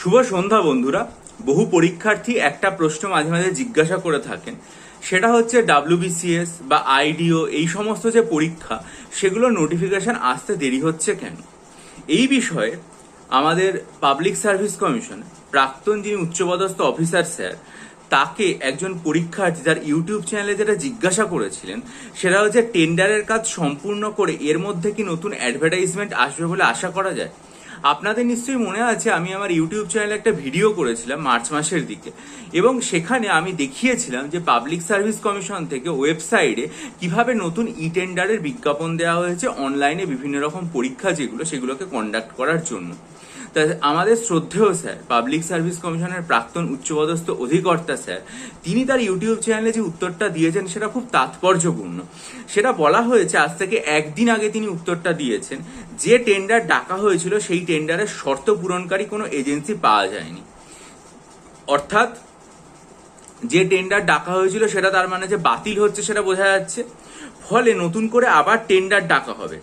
শুভ সন্ধ্যা বন্ধুরা। বহু পরীক্ষার্থী একটা প্রশ্ন মাঝে মাঝে জিজ্ঞাসা করে থাকেন। সেটা হচ্ছে ডাব্লিউবিসিএস বা আইডিও এই সমস্ত যে পরীক্ষা, সেগুলো নোটিফিকেশন আসতে দেরি হচ্ছে কেন? এই বিষয়ে আমাদের পাবলিক সার্ভিস কমিশন প্রাক্তন যিনি উচ্চপদস্থ অফিসার স্যার, তাকে একজন পরীক্ষার্থী তার ইউটিউব চ্যানেলে যেটা জিজ্ঞাসা করেছিলেন, সেটা হচ্ছে টেন্ডারের কাজ সম্পূর্ণ করে এর মধ্যে কি নতুন অ্যাডভার্টাইজমেন্ট আসবে বলে আশা করা যায়? আপনাদের নিশ্চয়ই মনে আছে, আমি আমার ইউটিউব চ্যানেলে একটা ভিডিও করেছিলাম মার্চ মাসের দিকে। এবং সেখানে আমি দেখিয়েছিলাম যে পাবলিক সার্ভিস কমিশন থেকে ওয়েবসাইটে কীভাবে নতুন ই টেন্ডারের বিজ্ঞাপন দেওয়া হয়েছে, অনলাইনে বিভিন্ন রকম পরীক্ষা যেগুলো, সেগুলোকে কন্ডাক্ট করার জন্য। তা আমাদের শ্রদ্ধেয় স্যার পাবলিক সার্ভিস কমিশনের প্রাক্তন উচ্চপদস্থ অধিকর্তা স্যার, তিনি তার ইউটিউব চ্যানেলে যে উত্তরটা দিয়েছেন সেটা খুব তাৎপর্যপূর্ণ। সেটা বলা হয়েছে আজ থেকে একদিন আগে তিনি উত্তরটা দিয়েছেন। যে টেন্ডার ডাকা হয়েছিল সেই টেন্ডারের শর্ত পূরণকারী কোনো এজেন্সি পাওয়া যায়নি। অর্থাৎ যে টেন্ডার ডাকা হয়েছিল সেটা তার মানে যে বাতিল হচ্ছে সেটা বোঝা যাচ্ছে। ফলে নতুন করে আবার টেন্ডার ডাকা হবে।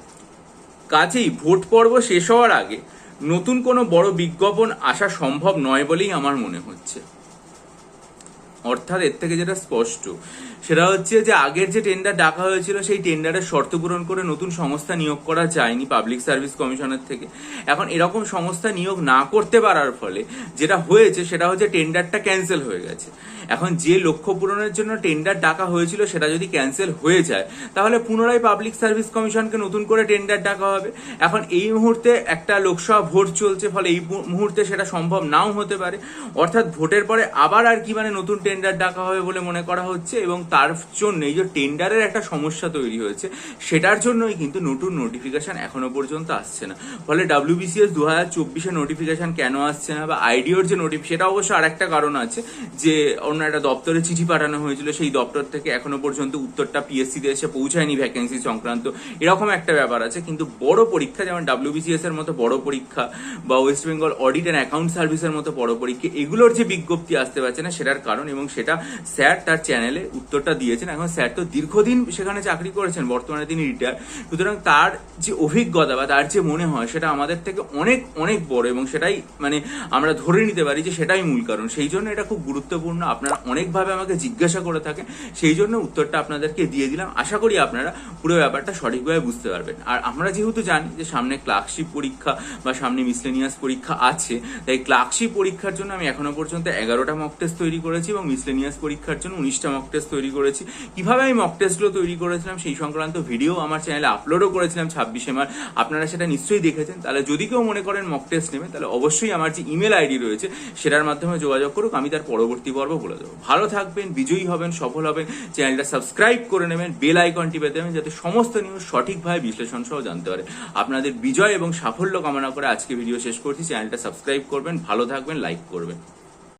কাজেই ভোট পর্ব শেষ হওয়ার আগে নতুন কোনো বড় বিজ্ঞাপন আসা সম্ভব নয় বলেই আমার মনে হচ্ছে। অর্থাৎ এর থেকে যেটা স্পষ্ট, সেটা হচ্ছে যে আগের যে টেন্ডার ডাকা হয়েছিল, সেই টেন্ডারের শর্ত পূরণ করে নতুন সংস্থা নিয়োগ করা যায়নি পাবলিক সার্ভিস কমিশনের থেকে। এখন এরকম সংস্থা নিয়োগ না করতে পারার ফলে যেটা হয়েছে, সেটা হচ্ছে টেন্ডারটা ক্যান্সেল হয়ে গেছে। এখন যে লক্ষ্য পূরণের জন্য টেন্ডার ডাকা হয়েছিল, সেটা যদি ক্যান্সেল হয়ে যায়, তাহলে পুনরায় পাবলিক সার্ভিস কমিশনকে নতুন করে টেন্ডার ডাকা হবে। এখন এই মুহূর্তে একটা লোকসভা ভোট চলছে, ফলে এই মুহূর্তে সেটা সম্ভব নাও হতে পারে। অর্থাৎ ভোটের পরে আবার আর কি মানে নতুন টেন্ডার ডাকা হবে বলে মনে করা হচ্ছে এবং তার জন্য এই যে টেন্ডারের একটা সমস্যা তৈরি হয়েছে, সেটার জন্যই কিন্তু নতুন নোটিফিকেশান এখনও পর্যন্ত আসছে না। ফলে ডাব্লিউবিসিএস দু হাজার চব্বিশে নোটিফিকেশন কেন আসছে না বা আইডিওর যে নোটিফ সেটা অবশ্য আর একটা কারণ আছে যে অন্য একটা দপ্তরে চিঠি পাঠানো হয়েছিল, সেই দপ্তর থেকে এখনও পর্যন্ত উত্তরটা পিএসসিতে এসে পৌঁছায়নি ভ্যাকেন্সি সংক্রান্ত। এরকম একটা ব্যাপার আছে, কিন্তু বড় পরীক্ষা, যেমন ডাব্লিউবিসিএস এর মতো বড় পরীক্ষা বা West Bengal audit and account সার্ভিসের মতো বড় পরীক্ষা, এগুলোর যে বিজ্ঞপ্তি আসতে পারছে না, সেটার কারণ এবং সেটা স্যার তার চ্যানেলে উত্তরটা দিয়েছেন। এখন স্যার তো দীর্ঘদিন সেখানে চাকরি করেছেন, বর্তমানে তিনি রিটায়ার সুতরাং তার যে অভিজ্ঞতা বা তার যে মনে হয় সেটা আমাদের থেকে অনেক অনেক বড় এবং সেটাই মানে আমরা ধরে নিতে পারি যে সেটাই মূল কারণ। সেই জন্য এটা খুব গুরুত্বপূর্ণ। আপনারা অনেকভাবে আমাকে জিজ্ঞাসা করে থাকেন। সেই জন্য উত্তরটা আপনাদেরকে দিয়ে দিলাম। আশা করি আপনারা পুরো ব্যাপারটা সঠিকভাবে বুঝতে পারবেন। আর আমরা যেহেতু জানি যে সামনে ক্লার্কশিপ পরীক্ষা বা সামনে মিসলেনিয়াস পরীক্ষা আছে, তাই ক্লার্কশিপ পরীক্ষার জন্য আমি এখনও পর্যন্ত এগারোটা মক টেস্ট তৈরি করেছি এবং মিসলেনিয়াস পরীক্ষার জন্য উনিশটা মক টেস্ট তৈরি করেছি। কীভাবে আমি মক টেস্টগুলো তৈরি করেছিলাম সেই সংক্রান্ত ভিডিও আমার চ্যানেলে আপলোডও করেছিলাম ছাব্বিশে মার্চ। আপনারা সেটা নিশ্চয়ই দেখেছেন। তাহলে যদি কেউ মনে করেন মক টেস্ট নেবে, তাহলে অবশ্যই আমার যে ইমেল আইডি রয়েছে, সেটার মাধ্যমে যোগাযোগ করুক। আমি তার পরবর্তী পর্ব বলে দেবো। ভালো থাকবেন, বিজয়ী হবেন, সফল হবেন। চ্যানেলটা সাবস্ক্রাইব করে নেবেন বেল আইকন টিপে দেবেন, যাতে সমস্ত নিউজ সঠিকভাবে বিশ্লেষণ সহ জানতে পারে। আপনাদের বিজয় এবং সাফল্য কামনা করে আজকে ভিডিও শেষ করছি। চ্যানেলটা সাবস্ক্রাইব করবেন, ভালো থাকবেন লাইক করবেন।